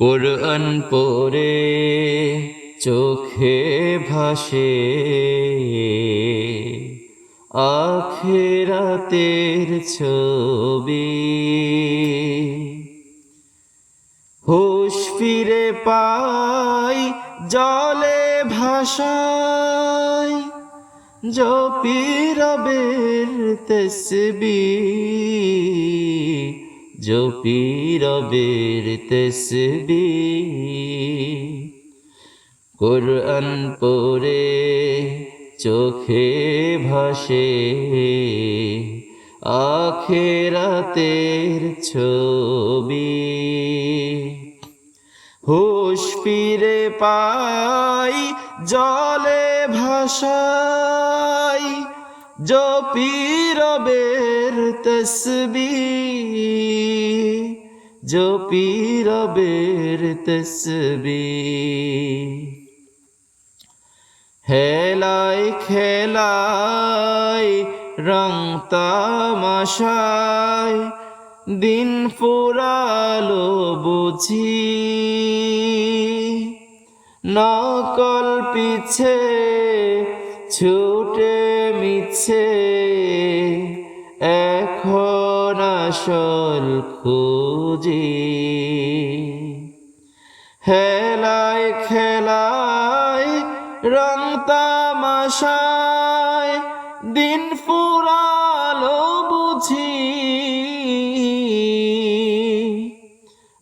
কোরআন পরে চোখে ভাসে আখেরাতের ছবি। হুশ ফিরে পাই জলে ভাষায় জপি রবের তসবি। জপি রবের তসবি কোরআন পরে চোখে ভাসে আখেরাতের ছবি হুশ ফিরে পাই জলে ভাষাই জপি রবের তসবি জপি রবের তসবি হেলাই খেলাই রং তামাশায় দিন ফুরালো বুঝি নকল পিছে ছুটে মিছে আসল খুঁজি। হেলায় খেলায় রং তামাশায় দিন ফুরালো বুঝি।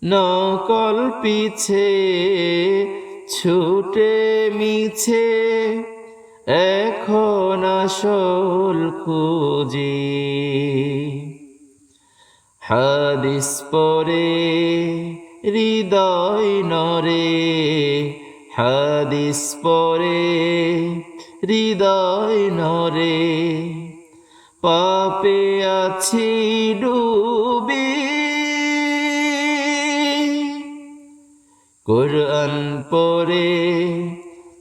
নকল পিছে ছুটে মিছে এখন আসল খুঁজি। হাদিস পরে হৃদয় নরে হাদিস পরে হৃদয় নরে পাপে আছি ডুবি। কোরআন পরে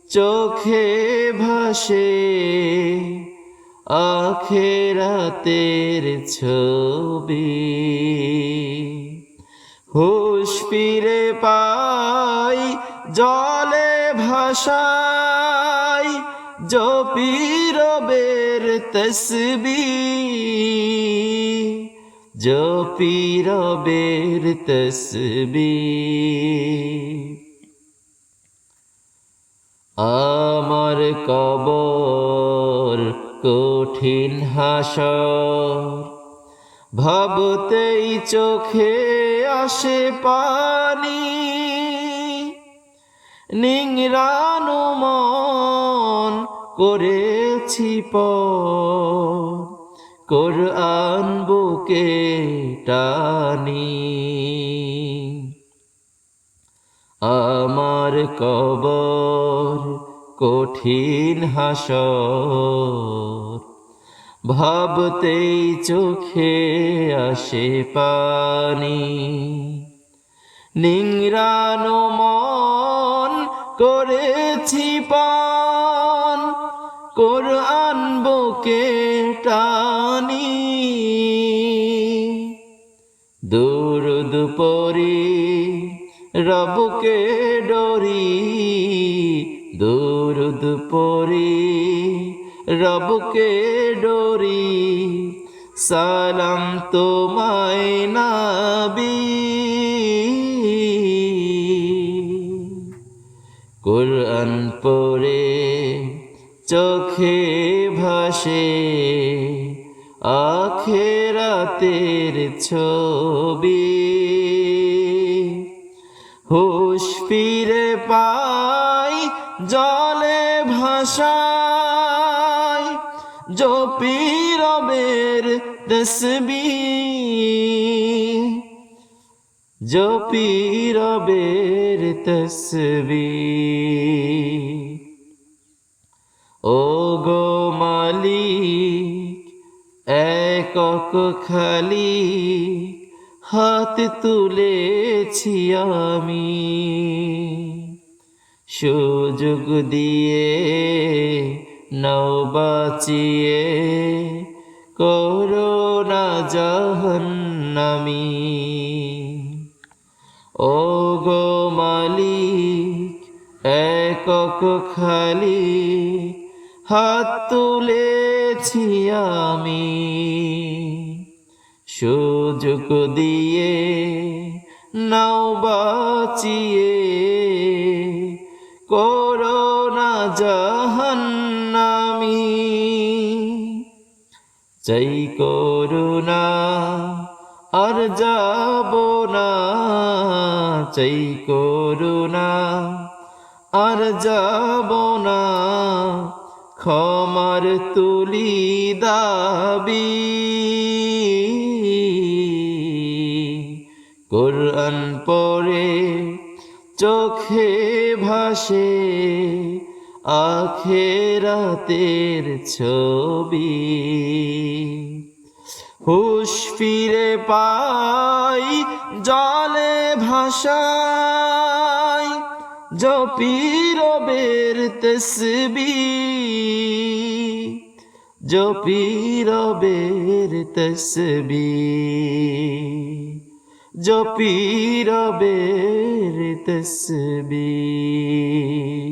চোখে ভাসে। আখেরাতের ছবি। হুশ ফিরে পাই জলে ভাষাই জপি রবের তসবি। জপি রবের তসবি। আমার কবর কঠিন হাসর। ভাবতেই চোখে আসে পানি। নিংরানু মন করেছি কোরআন বুকে টানি। আমার কবর কঠিন হাসর। ভাবতেই চোখে আসে পানি। নিংরানো মন করেছি পান। কোরআন বুকে টানি। দূর দুপরি রবকে ডরি। দূর দুপরি রবকে ডরি সালাম তোমায় নাবি। কোরআন পরে চোখে ভাসে আখেরাতের ছবি। ভাষায় জপি রবের তসবি জপি রবের তসবি। ও গো মালিক একক খালি হাত তুলেছি আমি। সুযোগ দিয়ে নৌ বাঁচিয়ে করোনা জাহান্নামি। ও গো মালিক, একক খালি হাত তুলেছি আমি। সুযোগ দিয়ে নাও বাঁচিয়ে জাহান্নামি। চাই করুণা আর যাব না চাই করুণা আর যাব না, ক্ষমার তুলি দাবি। কোরআন পরে চোখে ভাসে আখেরাতের ছবি। হুশ ফিরে পাই জলে ভাষায় জপিরবের তসবি। জপিরবের তসবি। জপিরবের তসবি।